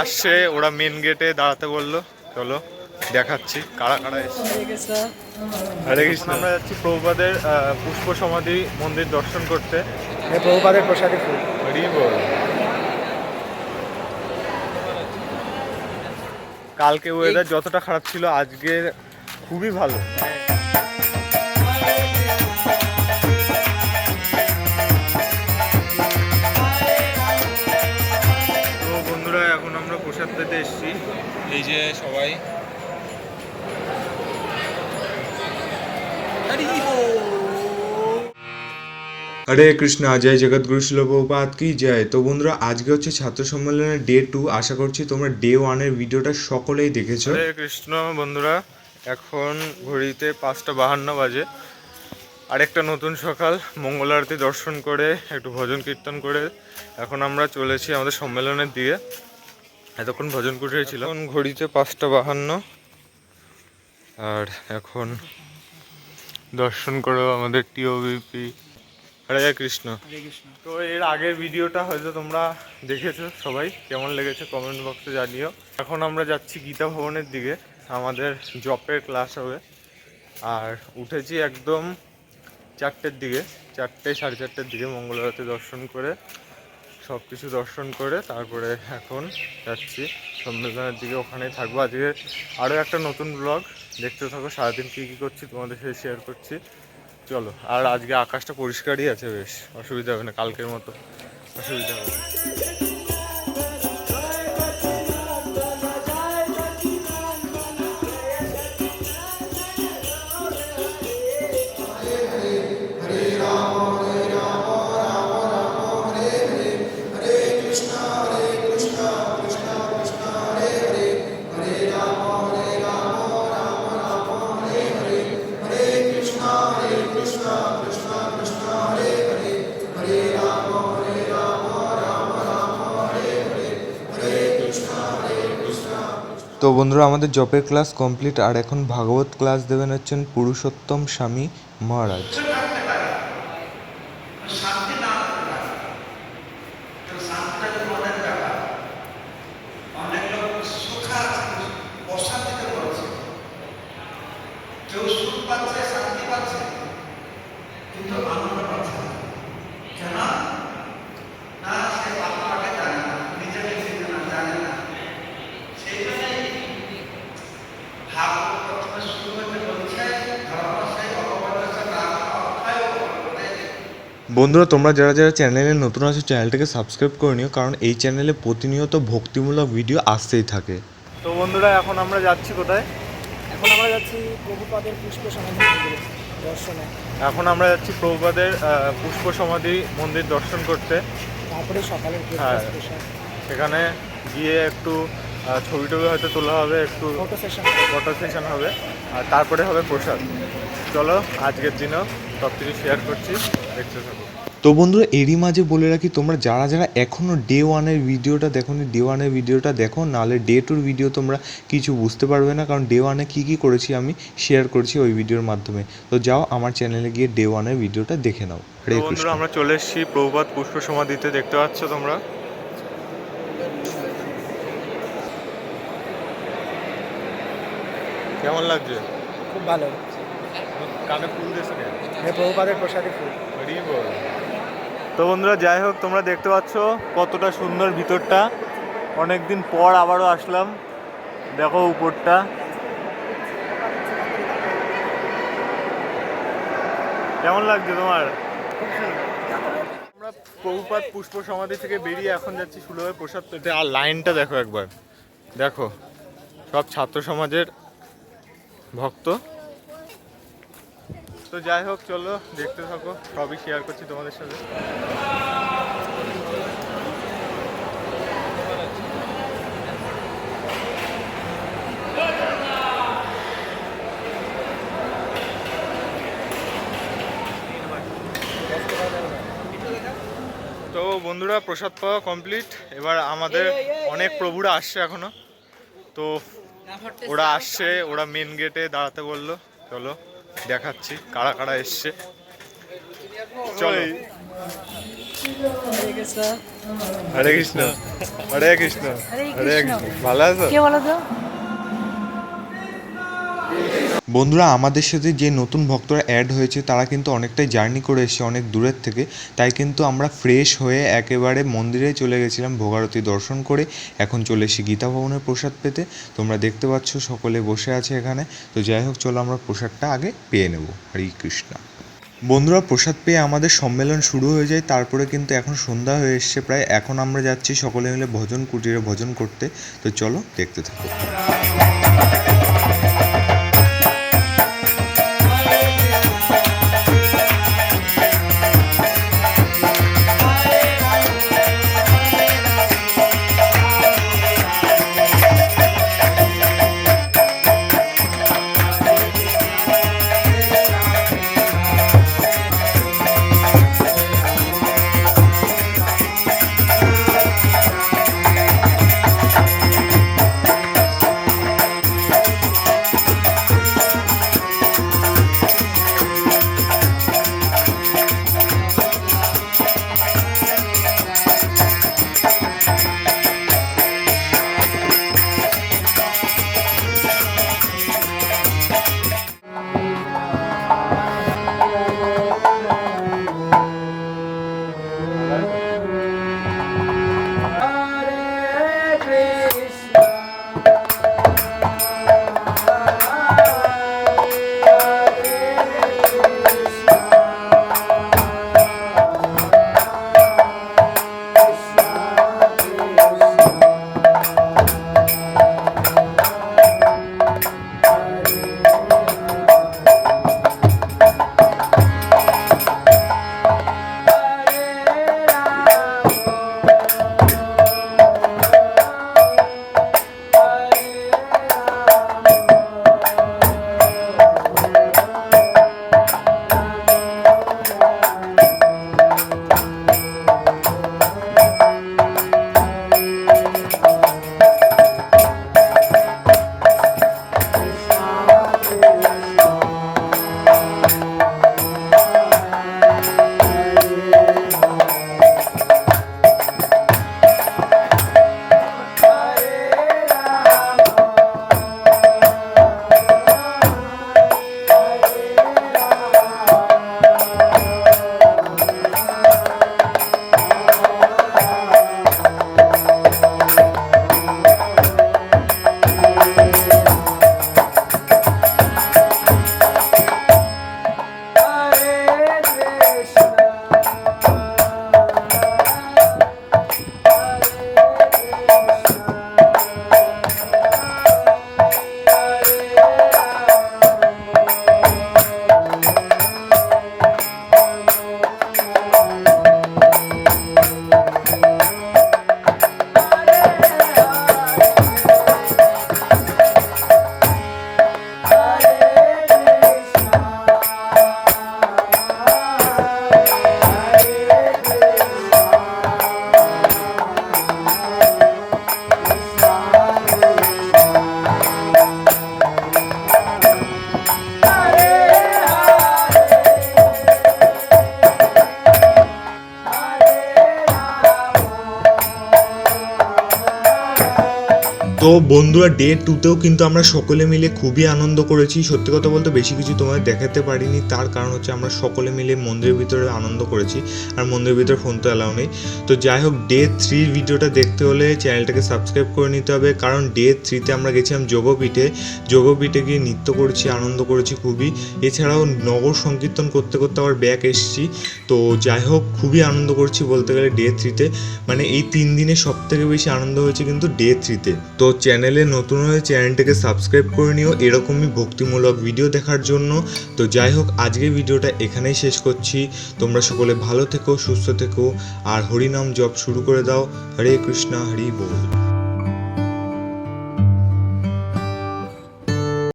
আসছে ওরা মেন গেটে দাঁড়াতে বলল। চলো দেখাচ্ছি কারা কারা এসছে। হরে কৃষ্ণ। আমরা যাচ্ছি প্রভুপাদের পুষ্প সমাধি মন্দির দর্শন করতে। হ্যাঁ, প্রভুপাদের প্রসাদী ফুল। কালকে ওয়েদার যতটা খারাপ ছিল আজকের খুবই ভালো। এই যে সবাই। হরে কৃষ্ণ জয় জগৎগুরু শিল কি জয়। তো বন্ধুরা আজকে হচ্ছে ছাত্র সম্মেলনের ডে টু আশা করছি তোমরা ডে ওয়ানের ভিডিওটা সকলেই দেখেছ। হরে কৃষ্ণ বন্ধুরা এখন ঘড়িতে পাঁচটা বাহান্ন বাজে। আরেকটা নতুন সকাল মঙ্গল আরতি দর্শন করে একটু ভজন কীর্তন করে এখন আমরা চলেছি আমাদের সম্মেলনের দিকে। এতক্ষণ ভজন কুটিরে ছিল এখন ঘড়িতে পাঁচটা বাহান্ন। আর এখন দর্শন করো আমাদের টিওবিপি হরে কৃষ্ণ। হরে কৃষ্ণ। তো এর আগের ভিডিওটা হয়তো তোমরা দেখেছ সবাই। কেমন লেগেছে কমেন্ট বক্সে জানিও। এখন আমরা যাচ্ছি গীতা ভবনের দিকে। আমাদের জপের ক্লাস হবে। আর উঠেছি একদম চারটের দিকে। চারটে সাড়ে চারটের দিকে মঙ্গলবারতে দর্শন করে। সব কিছু দর্শন করে তারপরে এখন যাচ্ছি। সম্মেলনের দিকে ওখানেই থাকব। আজকে আরও একটা নতুন ব্লগ দেখতে থাকো, সারাদিন কী কী করছি, তোমাদের সাথে শেয়ার করছি। চলো, আর আজকে আকাশটা পরিষ্কারই আছে বেশ। অসুবিধা হবে না, কালকের মতো। অসুবিধা হবে না। তো বন্ধুরা, আমাদের জপের ক্লাস কমপ্লিট আর এখন ভাগবত ক্লাস দেবেন হচ্ছেন পুরুষোত্তম স্বামী মহারাজ। বন্ধুরা তোমরা যারা যারা চ্যানেলে নতুন আছো চ্যানেলটাকে সাবস্ক্রাইব করে নিও কারণ এই চ্যানেলে প্রতিনিয়ত ভক্তিমূলক ভিডিও আসতেই থাকে। তো বন্ধুরা এখন আমরা যাচ্ছি কোথায়? এখন আমরা যাচ্ছি প্রভুপাদের পুষ্প সমাধি মন্দিরে দর্শনে। এখন আমরা যাচ্ছি প্রভুপাদের আহ, পুষ্প সমাধি মন্দির দর্শন করতে। তারপরে সকালের হ্যাঁ। সেখানে গিয়ে একটু আহ, ছবি টবি হয়তো তোলা হবে একটু ফটো সেশন ফটো সেশন হবে আর তারপরে হবে প্রসাদ। চলো আজকের দিনও সব কিছু শেয়ার করছি দেখতে থাকো। তো বন্ধুরা এরই মাঝে বলে রাখি তোমরা যারা যারা এখনও ডে ওয়ানের ভিডিওটা দেখো ডে ওয়ানের ভিডিওটা দেখো নাহলে ডে টুর ভিডিও তোমরা কিছু বুঝতে পারবে না কারণ ডে ওয়ানে কী কী করেছি আমি শেয়ার করছি ওই ভিডিওর মাধ্যমে। তো যাও আমার চ্যানেলে গিয়ে ডে ওয়ানের ভিডিওটা দেখে নাও। বন্ধুরা আমরা চলে এসেছি প্রভুপাত পুষ্প সমাধিতে দেখতে পাচ্ছ তোমরা? কেমন লাগছে? খুব ভালো কানে ফুল দিয়েছে হে প্রভুপাদের প্রসাদী ফুল। তো বন্ধুরা যাই হোক তোমরা দেখতে পাচ্ছ কতটা সুন্দর ভিতরটা। অনেকদিন পর আবারও আসলাম। দেখো উপরটা। কেমন লাগছে তোমার? আমরা প্রভুপাত পুষ্প সমাধি থেকে বেরিয়ে এখন যাচ্ছি সুলভে প্রসাদ পেতে। আর লাইনটা দেখো একবার। দেখো সব ছাত্র সমাজের ভক্ত। তো যাই হোক চলো দেখতে থাকো। সবই শেয়ার করছি তোমাদের সাথে। তো বন্ধুরা প্রসাদ পাওয়া কমপ্লিট এবার আমাদের অনেক প্রভুরা আসছে এখনও। তো ওরা আসছে ওরা মেন গেটে দাঁড়াতে বলল। চলো। দেখাচ্ছি কারা কারা এসছে। চলো। হরে কৃষ্ণ। হরে কৃষ্ণ হরে কৃষ্ণ ভালো আছো? কে বলো তো? বন্ধুরা, আমাদের সাথে যে নতুন ভক্তরা অ্যাড হয়েছে, তারা কিন্তু অনেকটাই জার্নি করে এসেছে অনেক দূরের থেকে। তাই কিন্তু আমরা ফ্রেশ হয়ে একেবারে মন্দিরে চলে গেছিলাম ভোগারতি দর্শন করে। এখন চলে এসেছি গীতা ভবনের প্রসাদ পেতে। তোমরা দেখতে পাচ্ছ সকলে বসে আছে এখানে। তো যাই হোক, চলো আমরা প্রসাদটা আগে পেয়ে নেব। হরে কৃষ্ণ। বন্ধুরা, প্রসাদ পেয়ে আমাদের সম্মেলন শুরু হয়ে যায়। তারপরে কিন্তু এখন সন্ধ্যা হয়ে এসছে প্রায়। এখন আমরা যাচ্ছি সকলে মিলে ভজন কুটিরে ভজন করতে। তো চলো দেখতে থাকো। তো বন্ধুরা ডে টুতেও কিন্তু আমরা সকলে মিলে খুবই আনন্দ করেছি। সত্যি কথা বলতে বেশি কিছু তোমাদের দেখাতে পারিনি। তার কারণ হচ্ছে আমরা সকলে মিলে মন্দিরের ভিতরে আনন্দ করেছি, আর মন্দিরের ভিতরে ফোন তো অ্যালাউ নেই। তো যাই হোক ডে থ্রির ভিডিওটা দেখতে হলে চ্যানেলটাকে সাবস্ক্রাইব করে নিতে হবে। কারণ ডে থ্রিতে আমরা গেছিলাম যোগপীঠে। যোগপীঠে গিয়ে নৃত্য করেছি, আনন্দ করেছি খুবই। এছাড়াও নগর সংকীর্তন করতে করতে আবার ব্যাক এসেছি। তো যাই হোক, খুবই আনন্দ করছি বলতে গেলে ডে থ্রিতে মানে এই তিন দিনে সব থেকে বেশি আনন্দ হয়েছে কিন্তু ডে থ্রিতে তো চ্যানেলে নতুন হয়ে চ্যানেলটাকে সাবস্ক্রাইব করে নিও। এরকমই ভক্তিমূলক ভিডিও দেখার জন্য। তো যাই হোক, আজকের ভিডিওটা এখানেই শেষ করছি। তোমরা সকলে ভালো থেকো, সুস্থ থেকো। আর হরিনাম জপ শুরু করে দাও। হরে কৃষ্ণা, হরি বল।